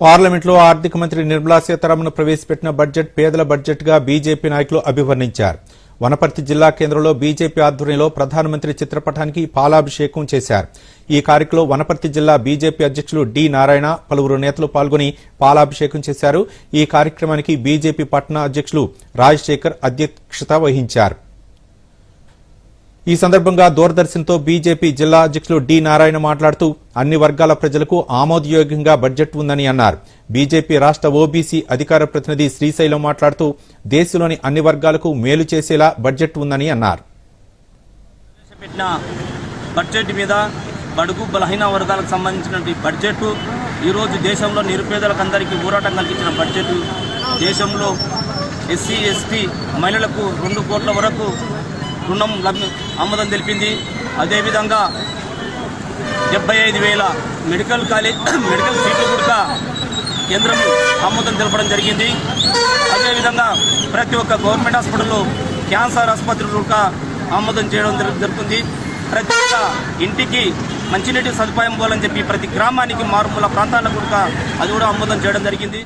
పార్లమెంట్లో ఆర్థిక మంత్రి నిర్మలా సీతారామన్ ప్రవేశపెట్టిన బడ్జెట్ పేదల బడ్జెట్గా బీజేపీ నాయకులు అభివర్ణించారు. వనపర్తి జిల్లా కేంద్రంలో బీజేపీ ఆధ్వర్యంలో ప్రధానమంత్రి చిత్రపటానికి పాలాభిషేకం చేశారు. ఈ కార్యక్రమంలో వనపర్తి జిల్లా బీజేపీ అధ్యక్షులు డి నారాయణ పలువురు నేతలు పాల్గొని పాలాభిషేకం చేశారు. ఈ కార్యక్రమానికి బీజేపీ పట్టణ అధ్యక్షులు రాజశేఖర్ అధ్యక్షత వహించారు. ఈ సందర్భంగా దూరదర్శన్తో బీజేపీ జిల్లా అధ్యక్షులు డి నారాయణ మాట్లాడుతూ అన్ని వర్గాల ప్రజలకు ఆమోదయోగ్యంగా బడ్జెట్ ఉందని అన్నారు. బీజేపీ రాష్ట్ర ఓబీసీ అధికార ప్రతినిధి శ్రీశైలం మాట్లాడుతూ దేశంలోని అన్ని వర్గాలకు మేలు చేసేలా బడ్జెట్ ఉందని అన్నారు. బడ్జెట్ మీద బడుగు బలహీన వర్గాలకు సంబంధించినటువంటి బడ్జెట్ ఈరోజు దేశంలో నిరుపేదలకు అందరికీ ఊరాటం కల్పించిన బడ్జెట్ దేశంలో ఎస్సీ ఎస్టీ మహిళలకు రెండు కోట్ల వరకు రుణం లభ్య ఆమోదం తెలిపింది. అదేవిధంగా డెబ్బై ఐదు వేల మెడికల్ కాలేజ్ మెడికల్ సీట్లు కూడా కేంద్రం ఆమోదం తెలపడం జరిగింది. అదేవిధంగా ప్రతి ఒక్క గవర్నమెంట్ హాస్పిటల్లో క్యాన్సర్ ఆసుపత్రులు కూడా ఆమోదం చేయడం జరుగుతుంది. ప్రతి ఒక్క ఇంటికి మంచినీటి సదుపాయం పోవాలని చెప్పి ప్రతి గ్రామానికి మారుమూల ప్రాంతాలకు కూడా అది కూడా ఆమోదం చేయడం జరిగింది.